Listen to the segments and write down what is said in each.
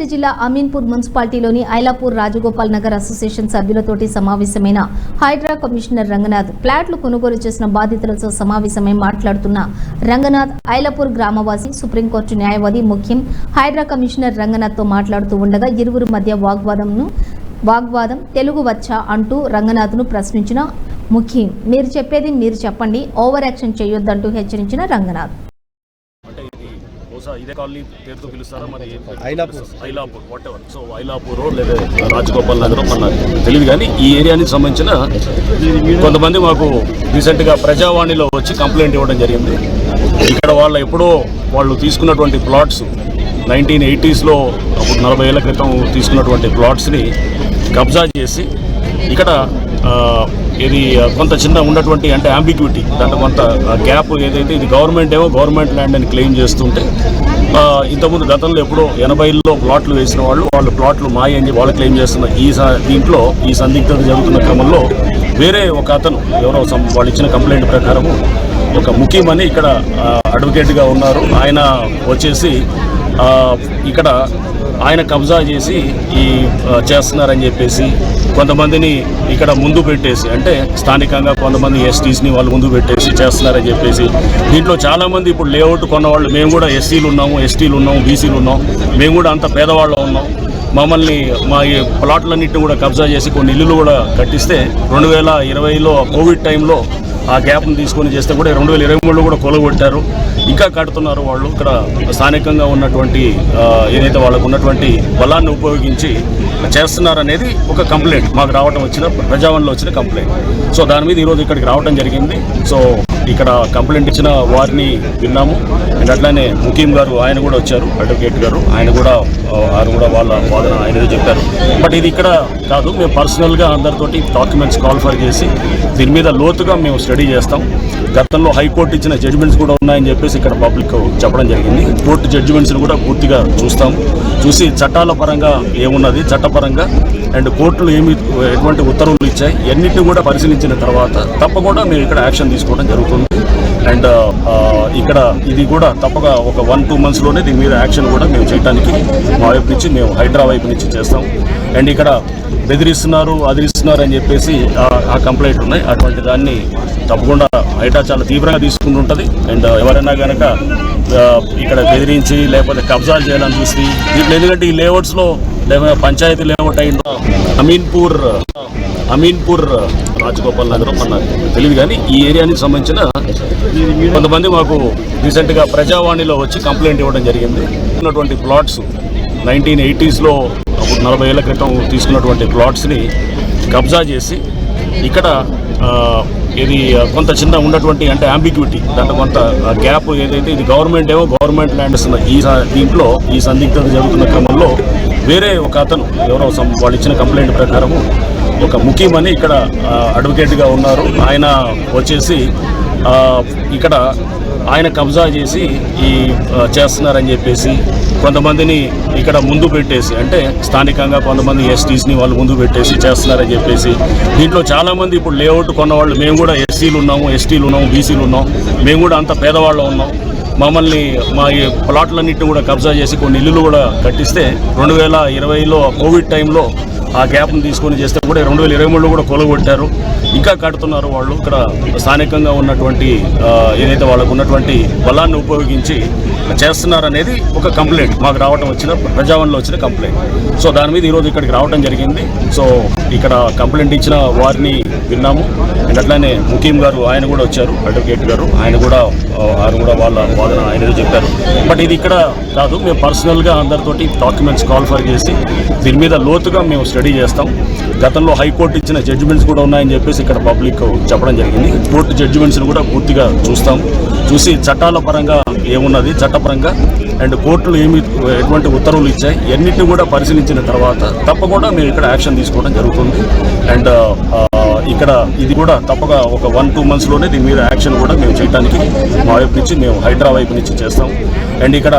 రంగారెడ్డి జిల్లా అమీన్పూర్ మున్సిపాలిటీలోని ఐలాపూర్ రాజగోపాల్ నగర్ అసోసియేషన్ సభ్యులతోటి సమావేశమైన హైడ్రా కమిషనర్ రంగనాథ్ ఫ్లాట్లు కొనుగోలు చేసిన బాధితులతో సమావేశమై మాట్లాడుతున్న రంగనాథ్ ఐలాపూర్ గ్రామవాసి సుప్రీంకోర్టు న్యాయవాది ముఖ్యం. హైడ్రా కమిషనర్ రంగనాథ్తో మాట్లాడుతూ ఉండగా ఇరువురు మధ్య వాగ్వాదంను వాగ్వాదం తెలుగు వచ్చా అంటూ రంగనాథ్ను ప్రశ్నించిన ముఖ్యం. మీరు చెప్పేది మీరు చెప్పండి ఓవర్ యాక్షన్ చేయొద్దంటూ హెచ్చరించిన రంగనాథ్. బహుశా ఇదే కాలనీ పేరుతో పిలుస్తారా మరి? Ailapur. Ailapur whatever so Ailapur లేదా రాజగోపాల్ నగరం మన తెలియదు కానీ ఈ ఏరియానికి సంబంధించిన కొంతమంది మాకు రీసెంట్గా ప్రజావాణిలో వచ్చి కంప్లైంట్ ఇవ్వడం జరిగింది ఇక్కడ వాళ్ళ ఎప్పుడో వాళ్ళు తీసుకున్నటువంటి ప్లాట్స్ నైన్టీన్ ఎయిటీస్లో అప్పుడు నలభై ఏళ్ళ క్రితం తీసుకున్నటువంటి ప్లాట్స్ని కబ్జా చేసి ఇక్కడ ఇది కొంత చిన్న ఉన్నటువంటి అంటే అంబిగ్యూటీ దాంట్లో కొంత గ్యాప్ ఏదైతే ఇది గవర్నమెంట్ ఏమో గవర్నమెంట్ ల్యాండ్ అని క్లెయిమ్ చేస్తుంటే ఇంతకుముందు గతంలో ఎప్పుడో ఎనభైలో ప్లాట్లు వేసిన వాళ్ళు వాళ్ళు ప్లాట్లు మాయ అని వాళ్ళు క్లెయిమ్ చేస్తున్న ఈ స- దీంట్లో ఈ సందిగ్ధత జరుగుతున్న క్రమంలో వేరే ఒక అతను ఎవరో వాళ్ళు ఇచ్చిన కంప్లైంట్ ప్రకారము ఒక ముఖ్యమని ఇక్కడ అడ్వకేట్గా ఉన్నారు. ఆయన వచ్చేసి ఇక్కడ ఆయన కబ్జా చేసి ఈ చేస్తున్నారని చెప్పేసి కొంతమందిని ఇక్కడ ముందు పెట్టేసి అంటే స్థానికంగా కొంతమంది ఎస్టీస్ని వాళ్ళు ముందు పెట్టేసి చేస్తున్నారని చెప్పేసి దీంట్లో చాలామంది ఇప్పుడు లేఅవుట్ కొన్నవాళ్ళు మేము కూడా ఎస్సీలు ఉన్నాము ఎస్టీలు ఉన్నాము బీసీలు ఉన్నాం మేము కూడా అంత పేదవాళ్ళు ఉన్నాం. మమ్మల్ని మా ఈ ప్లాట్లన్నింటినీ కూడా కబ్జా చేసి కొన్ని ఇల్లులు కూడా కట్టిస్తే రెండు వేల ఇరవైలో కోవిడ్ టైంలో ఆ గ్యాప్ను తీసుకొని చేస్తే కూడా రెండు వేల ఇరవై మూడులో కూడా కొలగొట్టారు. ఇంకా కడుతున్నారు వాళ్ళు. ఇక్కడ స్థానికంగా ఉన్నటువంటి ఏదైతే వాళ్ళకు ఉన్నటువంటి బలాన్ని ఉపయోగించి చేస్తున్నారు అనేది ఒక కంప్లైంట్ మాకు రావడం వచ్చిన ప్రజావన్లో వచ్చిన కంప్లైంట్. సో దాని మీద ఈరోజు ఇక్కడికి రావడం జరిగింది. సో ఇక్కడ కంప్లైంట్ ఇచ్చిన వారిని విన్నాము. అండ్ అట్లానే ముఖీం గారు ఆయన కూడా వచ్చారు అడ్వకేట్ గారు. ఆయన కూడా ఆయన కూడా వాళ్ళ వాదన ఆయన చెప్పారు. బట్ ఇది ఇక్కడ కాదు మేము పర్సనల్గా అందరితోటి డాక్యుమెంట్స్ కాల్ఫర్ చేసి దీని మీద లోతుగా మేము స్టడీ చేస్తాం. గతంలో హైకోర్టు ఇచ్చిన జడ్జిమెంట్స్ కూడా ఉన్నాయని చెప్పేసి ఇక్కడ పబ్లిక్ చెప్పడం జరిగింది. కోర్టు జడ్జిమెంట్స్ని కూడా పూర్తిగా చూస్తాం చూసి చట్టాల పరంగా ఏమున్నది చట్టపరంగా అండ్ కోర్టులు ఏమి ఎటువంటి ఉత్తర్వులు ఇచ్చాయి ఎన్నిటిని కూడా పరిశీలించిన తర్వాత తప్పకుండా మేము ఇక్కడ యాక్షన్ తీసుకోవడం జరుగుతుంది. అండ్ ఇక్కడ ఇది కూడా తప్పక ఒక వన్ టూ మంత్స్లోనే దీని మీద యాక్షన్ కూడా మేము చేయడానికి మా వైపు నుంచి మేము హైడ్రా వైపు నుంచి చేస్తాం. అండ్ ఇక్కడ బెదిరిస్తున్నారు అదిరిస్తున్నారు అని చెప్పేసి ఆ- కంప్లైంట్ ఉన్నాయి. అటువంటి దాన్ని తప్పకుండా హైడ్రా చాలా తీవ్రంగా తీసుకుంటుంటుంది అండ్ ఎవరైనా కనుక ఇక్కడ బెదిరించి లేకపోతే కబ్జాలు చేయాలని చూసి దీంట్లో ఎందుకంటే ఈ లేఅవుట్స్లో లేకపోతే పంచాయతీ లేఅవుట్ అయిన అమీన్పూర్ అమీన్పూర్ రాజగోపాల్ నగరం మన తెలియదు కానీ ఈ ఏరియానికి సంబంధించిన కొంతమంది మాకు రీసెంట్గా ప్రజావాణిలో వచ్చి కంప్లైంట్ ఇవ్వడం జరిగింది. ఉన్నటువంటి ప్లాట్స్ నైన్టీన్ ఎయిటీస్లో అప్పుడు నలభై ఏళ్ళ క్రితం తీసుకున్నటువంటి ప్లాట్స్ని కబ్జా చేసి ఇక్కడ ఇది కొంత చిన్న ఉన్నటువంటి అంటే అంబిగ్యూటీ దాంట్లో కొంత గ్యాప్ ఏదైతే ఇది గవర్నమెంట్ ఏమో గవర్నమెంట్ ల్యాండ్ ఇస్తున్న ఈ దీంట్లో ఈ సందిగ్ధత జరుగుతున్న క్రమంలో వేరే ఒక అతను ఎవరో వాళ్ళు ఇచ్చిన కంప్లైంట్ ప్రకారము ఒక ముఖ్యమని ఇక్కడ అడ్వకేట్గా ఉన్నారు. ఆయన వచ్చేసి ఇక్కడ ఆయన కబ్జా చేసి ఈ చేస్తున్నారని చెప్పేసి కొంతమందిని ఇక్కడ ముందు పెట్టేసి అంటే స్థానికంగా కొంతమంది ఎస్టీస్ని వాళ్ళు ముందు పెట్టేసి చేస్తున్నారని చెప్పేసి దీంట్లో చాలామంది ఇప్పుడు లేఅవుట్ కొన్న వాళ్ళు మేము కూడా ఎస్సీలు ఉన్నాము ఎస్టీలు ఉన్నాము బీసీలు ఉన్నాం మేము కూడా అంత పేదవాళ్ళు ఉన్నాం. మమ్మల్ని మా ఈ ప్లాట్లన్నింటినీ కూడా కబ్జా చేసి కొన్ని ఇల్లులు కూడా కట్టిస్తే రెండు వేల ఇరవైలో కోవిడ్ టైంలో ఆ గ్యాప్ను తీసుకొని చేస్తే కూడా రెండు వేల ఇరవై మూడులో కూడా కొలగొట్టారు. ఇంకా కడుతున్నారు వాళ్ళు. ఇక్కడ స్థానికంగా ఉన్నటువంటి ఏదైతే వాళ్ళకు ఉన్నటువంటి బలాన్ని ఉపయోగించి చేస్తున్నారనేది ఒక కంప్లైంట్ మాకు రావడం వచ్చిన ప్రజావన్లో వచ్చిన కంప్లైంట్. సో దాని మీద ఈరోజు ఇక్కడికి రావడం జరిగింది. సో ఇక్కడ కంప్లైంట్ ఇచ్చిన వారిని విన్నాము. అండ్ అట్లానే ముఖీం గారు ఆయన కూడా వచ్చారు అడ్వకేట్ గారు. ఆయన కూడా ఆయన కూడా వాళ్ళ వాదన ఆయన చెప్పారు. బట్ ఇది ఇక్కడ కాదు మేము పర్సనల్గా అందరితోటి డాక్యుమెంట్స్ కాల్ఫర్ చేసి దీని మీద లోతుగా మేము స్టడీ చేస్తాం. గతంలో హైకోర్టు ఇచ్చిన జడ్జిమెంట్స్ కూడా ఉన్నాయని చెప్పేసి ఇక్కడ పబ్లిక్ చెప్పడం జరిగింది. కోర్టు జడ్జిమెంట్స్ని కూడా పూర్తిగా చూస్తాం. చూసి చట్టాల పరంగా ఏమున్నది చట్టపరంగా అండ్ కోర్టులు ఏమి ఎటువంటి ఉత్తర్వులు ఇచ్చాయి ఎన్నిటిని కూడా పరిశీలించిన తర్వాత తప్పకుండా మేము ఇక్కడ యాక్షన్ తీసుకోవడం జరుగుతుంది. అండ్ ఇక్కడ ఇది కూడా తప్పక ఒక వన్ టూ మంత్స్లోనే దీని మీద యాక్షన్ కూడా మేము చేయడానికి మా వైపు నుంచి మేము హైడ్రా వైపు నుంచి చేస్తాం. అండ్ ఇక్కడ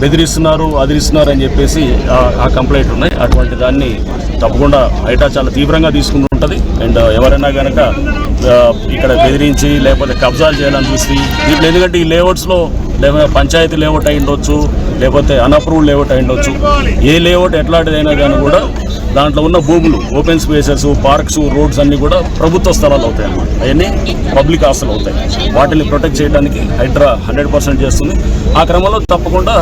బెదిరిస్తున్నారు అదిరిస్తున్నారు అని చెప్పేసి ఆ- కంప్లైంట్ ఉన్నాయి. అటువంటి దాన్ని తప్పకుండా హైడ్రా చాలా తీవ్రంగా ఉంటుంది. అండ్ uh, ఎవరైనా కనుక uh, ఇక్కడ బెదిరించి లేకపోతే కబ్జాలు చేయాలని చూసి దీంట్లో ఎందుకంటే ఈ లేఅవుట్స్లో లేకపోతే పంచాయతీ లేఅవుట్ అయి ఉండొచ్చు లేకపోతే అన్అప్రూవ్డ్ లేఅవుట్ అయి ఉండొచ్చు. ఏ లేఅవుట్ ఎట్లాంటిదైనా కానీ కూడా దాంట్లో ఉన్న భూములు ఓపెన్ స్పేసెస్ పార్క్స్ రోడ్స్ అన్నీ కూడా ప్రభుత్వ స్థలాలు అవుతాయి అన్నమాట. అవన్నీ పబ్లిక్ ఆస్తులు అవుతాయి. వాటిని ప్రొటెక్ట్ చేయడానికి హైడ్రా హండ్రెడ్ పర్సెంట్ చేస్తుంది. ఆ క్రమంలో తప్పకుండా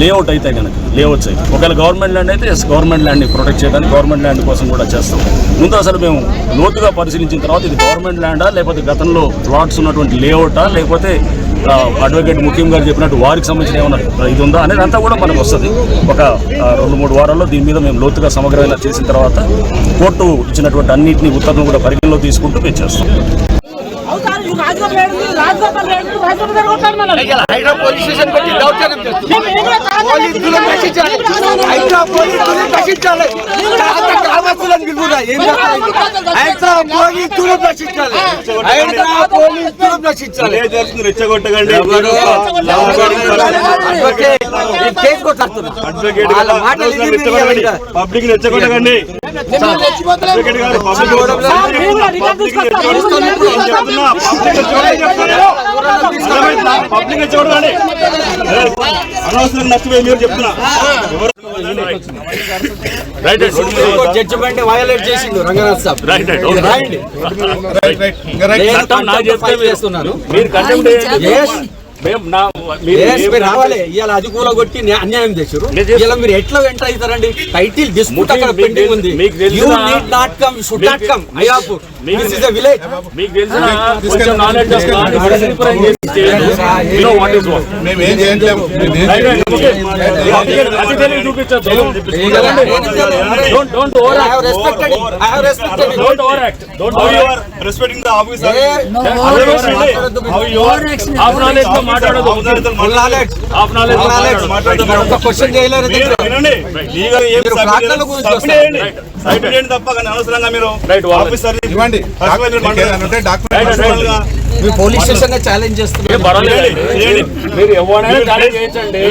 లేఅవుట్ అయితే కనుక లేఅవుట్స్ అయితే ఒకవేళ గవర్నమెంట్ ల్యాండ్ అయితే ఎస్ గవర్నమెంట్ ల్యాండ్ని ప్రొటెక్ట్ చేయడానికి గవర్నమెంట్ ల్యాండ్ కోసం కూడా చేస్తాం. ముందు అసలు మేము లోతుగా పరిశీలించిన తర్వాత ఇది గవర్నమెంట్ ల్యాండా లేకపోతే గతంలో ప్లాట్స్ ఉన్నటువంటి లేఅవుటా లేకపోతే అడ్వకేట్ ముఖ్యం గారు చెప్పినట్టు వారికి సంబంధించిన ఏమన్నా ఇది ఉందా అనేది అంతా కూడా మనకు వస్తుంది. ఒక రెండు మూడు వారాల్లో దీని మీద మేము లోతుగా సమగ్రంగా చేసిన తర్వాత కోర్టు ఇచ్చినటువంటి అన్నింటినీ ఉత్తర్వులు కూడా పరిగణలో తీసుకుంటూ మేము చేస్తాం. హైడ్రా పోలీస్ స్టేషన్ పెట్టి దౌర్జన్యం ఏం? పోలీసులు హైడ్రా పోలీసులు ఏం హైడ్రా హైడ్రా వినాలి. పబ్లిక్ రెచ్చగొట్టకండి. పబ్లిక్ రెచ్చగొట్టకండి అనవసరం నష్టపోయి మీరు చెప్తున్నా రైట్ సుప్రీంకోర్టు జడ్జిమెంట్ వయలేట్ చేసిండు రంగనాథ్ సాబ్ రైట్ రైట్ చేస్తున్నాను మీరు రావాలి ఇవాళ అది కూడా కొట్టి న్యా- అన్యాయం చేశారు. ఇలా మీరు ఎట్లా ఎంటర్ అవుతారండి టైటిల్ డిస్ప్యూట్ అక్కడ పెండింగ్ ఉంది you need not come should not come this is a village మీకు తెలిసిన కొంచెం నాలెడ్జ్ ఆఫ్ లా రిప్రజెంట్ చేసి you know what is what మేము ఏం చేయట్లేము రైట్ రైట్ ఓకే అది తెలియదు చూపించొచ్చు don't don't over I have respected I have respected don't over act don't over act respecting the officer half నాలెడ్జ్తో మాట్లాడదు full knowledge మీరు police station challenge చేస్తున్నారు. మీరు ఎవరైనా ఛాలెంజ్ చేయొచ్చండి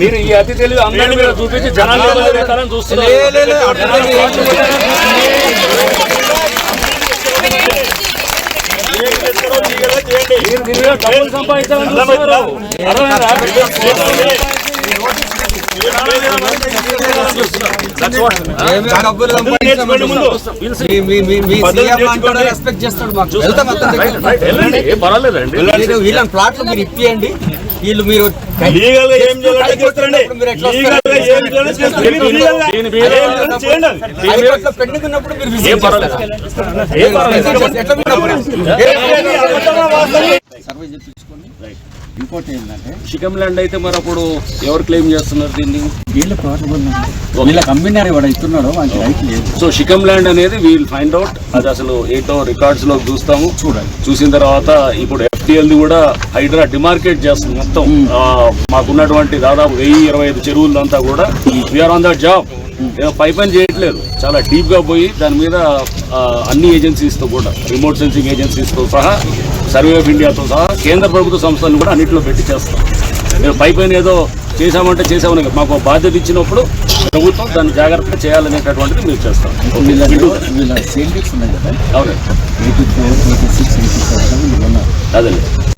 మీరు ఈ అతి తెలివి అందరినీ మీరు చూపించి జనాలు చూస్తున్నారు లే, లే, అట్లా మీరు ఏం చేయలేరు. మీరు దీని మీద డబ్బులు సంపాదించాలని చూస్తున్నారు అర్థమైందా? That's what. ఏమేం డబ్బులు సంపాదించామని ముందు. మీ మీ మీ మీ పద్ధతి సీఎం అంటాడు నేర్చుకోండి. రెస్పెక్ట్ చేస్తాడు మాకు. వెళ్తాం వీళ్ళని ప్లాట్లు మీరు ఇప్పియండి. వీళ్ళు మీరు లీగల్గా ఏం ఇంకోటి ఏంటంటే చికెన్ ల్యాండ్ అయితే మరి అప్పుడు ఎవరు క్లెయిమ్ చేస్తున్నారు దీన్ని? వీళ్ళ ప్లాట్లు వీళ్ళకి అమ్మినారు వాడు ఇస్తున్నాడు వానికి రైట్ లేదు. సో షికమ్ ల్యాండ్ అనేది వీల్ ఫైండ్ అవుట్ అది అసలు ఏంటో రికార్డ్స్లో చూస్తాము. చూడాలి. చూసిన తర్వాత ఇప్పుడు ఎఫ్టిఎల్ ది కూడా హైడ్రా డిమార్కెట్ చేస్తుంది మొత్తం. మాకున్నటువంటి దాదాపు వెయ్యి ఇరవై ఐదు చెరువులంతా కూడా వీఆర్ ఆన్ దట్ జాబ్. ఏదో పై పని చేయట్లేదు. చాలా డీప్గా పోయి దాని మీద అన్ని ఏజెన్సీస్తో కూడా రిమోట్ సెన్సింగ్ ఏజెన్సీస్తో సహా సర్వే ఆఫ్ ఇండియాతో సహా కేంద్ర ప్రభుత్వ సంస్థలను కూడా అన్నింటిలో పెట్టి చేస్తాం. మేము పై పైన ఏదో చేసామంటే చేసామని. మాకు బాధ్యత ఇచ్చినప్పుడు ప్రభుత్వం దాన్ని జాగ్రత్తగా చేయాలనేటటువంటిది మీరు చేస్తాం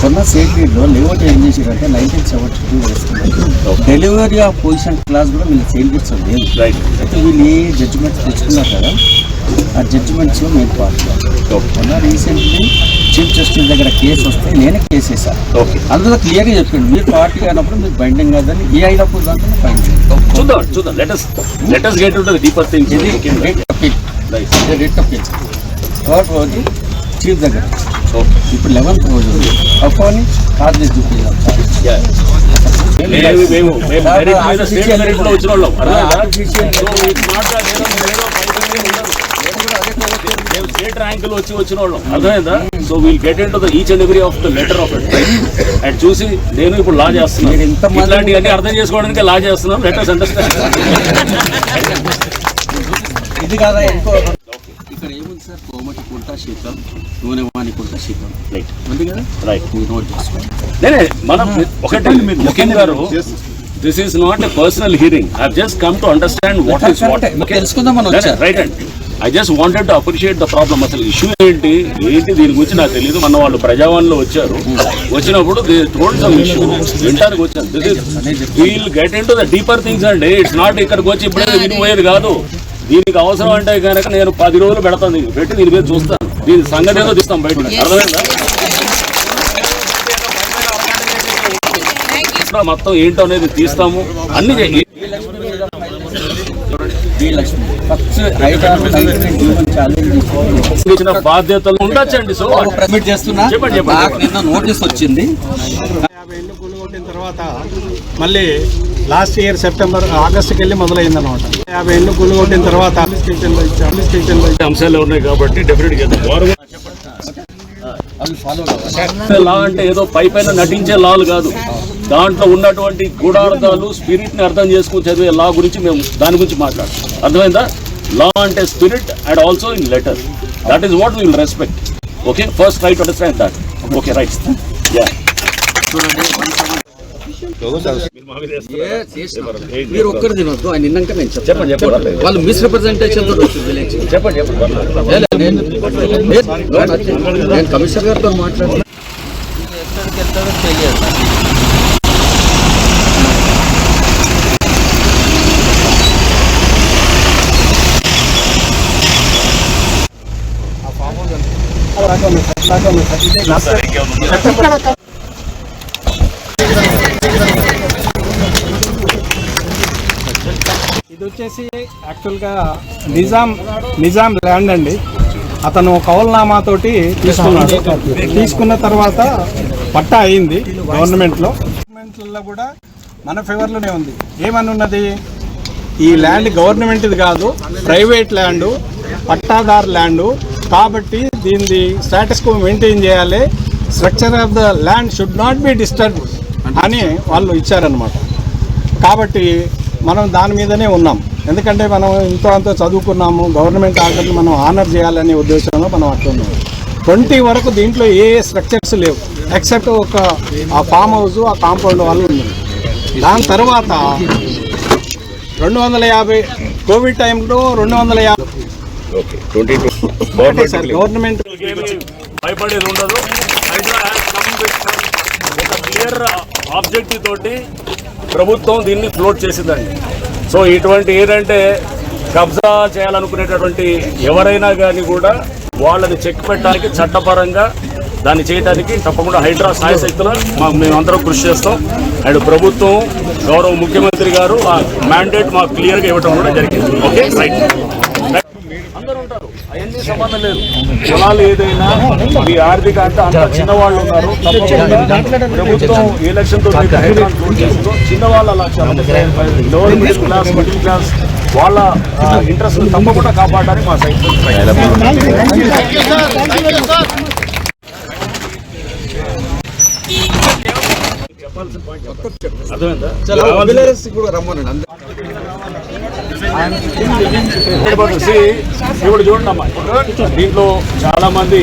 కొన్న సేల్రీలో లేఅవుట్ ఏం చేసారంటే nineteen seventy two delivery of position class కూడా వీళ్ళ సేల్రీస్ లేదు. రైట్ అయితే వీళ్ళు ఏ జడ్జిమెంట్స్ తెచ్చుకున్నారు కదా ఆ జడ్జిమెంట్స్ మేము పార్టీ మొన్న రీసెంట్లీ చీఫ్ జస్టిస్ దగ్గర కేసు వస్తే నేనే కేసు ఓకే. అందులో క్లియర్గా చెప్పాడు మీరు పార్టీ అయినప్పుడు మీరు బైండింగ్ కాదని ఏ అయినప్పుడు దాంట్లో బైండింగ్ చూద్దాం చూద్దాం. లెటస్ లెటస్ గెట్ ఉంటుంది డీపర్ థింగ్ ఇది రేట్ రేట్ అప్పీల్ థర్డ్ రోజు చీఫ్ దగ్గర ఇప్పుడు లెవెన్త్ రోజు అప్పుడు కార్ చేసి చూపించాం వచ్చిన వాళ్ళం అర్థమైందా? So, it's not that ఏదో మేము ఏదో పైసలు ఏమి ఉండదు. మేము స్టేట్ ర్యాంకులు వచ్చి వచ్చిన వాళ్ళం. అర్థమైందా? So we'll get into the each and every of the letter of it and చూసి నేను ఇప్పుడు లా చేస్తున్నాను ఇట్లాంటివన్నీ అర్థం చేసుకోవడానికి లా చేస్తున్నాం. లెటర్స్ అండర్స్టాండ్ ఇది కాదా ఇంకో ఇక్కడ ఏముంది సార్? కోమటి కుంట శీతం నూనె వాణి కుంట శీతం. రైట్ ఉంది కదా? రైట్ మీరు నోట్ చేసుకోండి నేనే మనం ఒకటి ముఖ్యం గారు this is not a personal hearing I just come to understand what is what. తెలుసుకుందామని వచ్చారు. Right and I just wanted to appreciate the problem అసలు ఇష్యూ ఏంటి? ఏంటి? దీని గురించి నాకు తెలియదు మన వాళ్ళు ప్రజావాణిలో వచ్చారు. వచ్చినప్పుడు told some issue వింటానికి this is we'll get in to the deeper things అండి ఇట్స్ నాట్ ఇక్కడికి వచ్చి ఇప్పుడే వినిపోయేది కాదు. దీనికి అవసరం అంటే కనుక నేను పది రోజులు పెడతాను దీనికి పెట్టి దీని మీద చూస్తాను. దీని సంగతి ఏదో తీస్తాం బయట. అర్థమైందా? మొత్తం ఏంటో అనేది తీస్తాము. అన్ని చే- Srilakshmi first Hyderabad human challenge ఇచ్చిన బాధ్యతలు ఉండొచ్చండి సో ప్రమిట్ చేస్తున్నా. చెప్పండి, చెప్పండి. నాకు నిన్న నోటీస్ వచ్చింది. యాభై కూలగొట్టిన తర్వాత మళ్ళీ లాస్ట్ ఇయర్ సెప్టెంబర్ ఆగస్టుకి వెళ్ళి మొదలైంది అనమాట యాభై ఇల్లు కూలగొట్టిన తర్వాత. అంశాలు ఉన్నాయి కాబట్టి డెఫినెట్ లా అంటే ఏదో పై పైన నటించే లాలు కాదు. దాంట్లో ఉన్నటువంటి గూఢార్థాలు స్పిరిట్ని అర్థం చేసుకుని చదివే లా గురించి మేము దాని గురించి మాట్లాడతాం. అర్థమైందా? లా అంటే spirit and also in letter that is what will respect okay first right understand that okay right yeah ఏ చేసినా. మీరు ఒక్కరు తినొద్దు ఆయన నిన్నాక నేను చెప్పండి చెప్పండి. వాళ్ళు మిస్రిప్రజెంటేషన్ చెప్పండి చెప్పండి. నేను కమిషనర్ గారితో మాట్లాడి ఇది వచ్చేసి యాక్చువల్గా నిజాం నిజాం ల్యాండ్ అండి. అతను కౌల్నామాతోటి తీసుకున్నాడు. తీసుకున్న తర్వాత పట్టా అయింది గవర్నమెంట్లో. గవర్నమెంట్లలో కూడా మన ఫేవర్లోనే ఉంది. ఏమని ఉన్నది ఈ ల్యాండ్ గవర్నమెంట్ది కాదు ప్రైవేట్ ల్యాండ్ పట్టాదారు ల్యాండ్ కాబట్టి దీనిది స్టాటస్ కో మెయింటైన్ చేయాలి. Structure of the land should not be disturb అని వాళ్ళు ఇచ్చారనమాట కాబట్టి మనం దాని మీదనే ఉన్నాం. ఎందుకంటే మనం ఇంతో అంతో చదువుకున్నాము. గవర్నమెంట్ ఆర్డర్ని మనం ఆనర్ చేయాలనే ఉద్దేశంలో మనం అట్లున్నాం ట్వంటీ వరకు దీంట్లో ఏ ఏ స్ట్రక్చర్స్ లేవు. ఎక్సెప్ట్ ఒక ఆ ఫామ్ హౌస్ ఆ కాంపౌండ్ వాళ్ళు ఉంది దాని తర్వాత రెండు వందల యాభై కోవిడ్ టైంలో రెండు వందల యాభై గవర్నమెంట్ ఏమీ భయపడేది ఉండదు. ఒక క్లియర్ ఆబ్జెక్టివ్ తోటి ప్రభుత్వం దీన్ని ఫ్లోట్ చేసిందండి. సో ఇటువంటి ఏంటంటే కబ్జా చేయాలనుకునేటటువంటి ఎవరైనా కానీ కూడా వాళ్ళని చెక్ పెట్టడానికి చట్టపరంగా దాన్ని చేయడానికి తప్పకుండా హైడ్రా సాయ శక్తుల మాకు మేమందరం కృషి చేస్తాం. అండ్ ప్రభుత్వం గౌరవ ముఖ్యమంత్రి గారు ఆ మ్యాండేట్ మాకు క్లియర్గా ఇవ్వడం కూడా జరిగింది. ఓకే రైట్ సంబంధం లేదు. కులాలు ఏదైనా మీ ఆర్థిక అంతా అంత చిన్నవాళ్ళు ఉన్నారు. ప్రభుత్వం ఎలక్షన్తో మీకు హైడ్రాన్ క్లోజ్ చేసిందో చిన్నవాళ్ళ లక్ష్యం lower middle class middle class వాళ్ళ ఇంట్రెస్ట్ తప్పకుండా కాపాడడానికి మా సైట్ అర్థమైందా? రమ్మనండి. అందరూ ఇప్పుడు చూడండి అమ్మా దీంట్లో చాలా మంది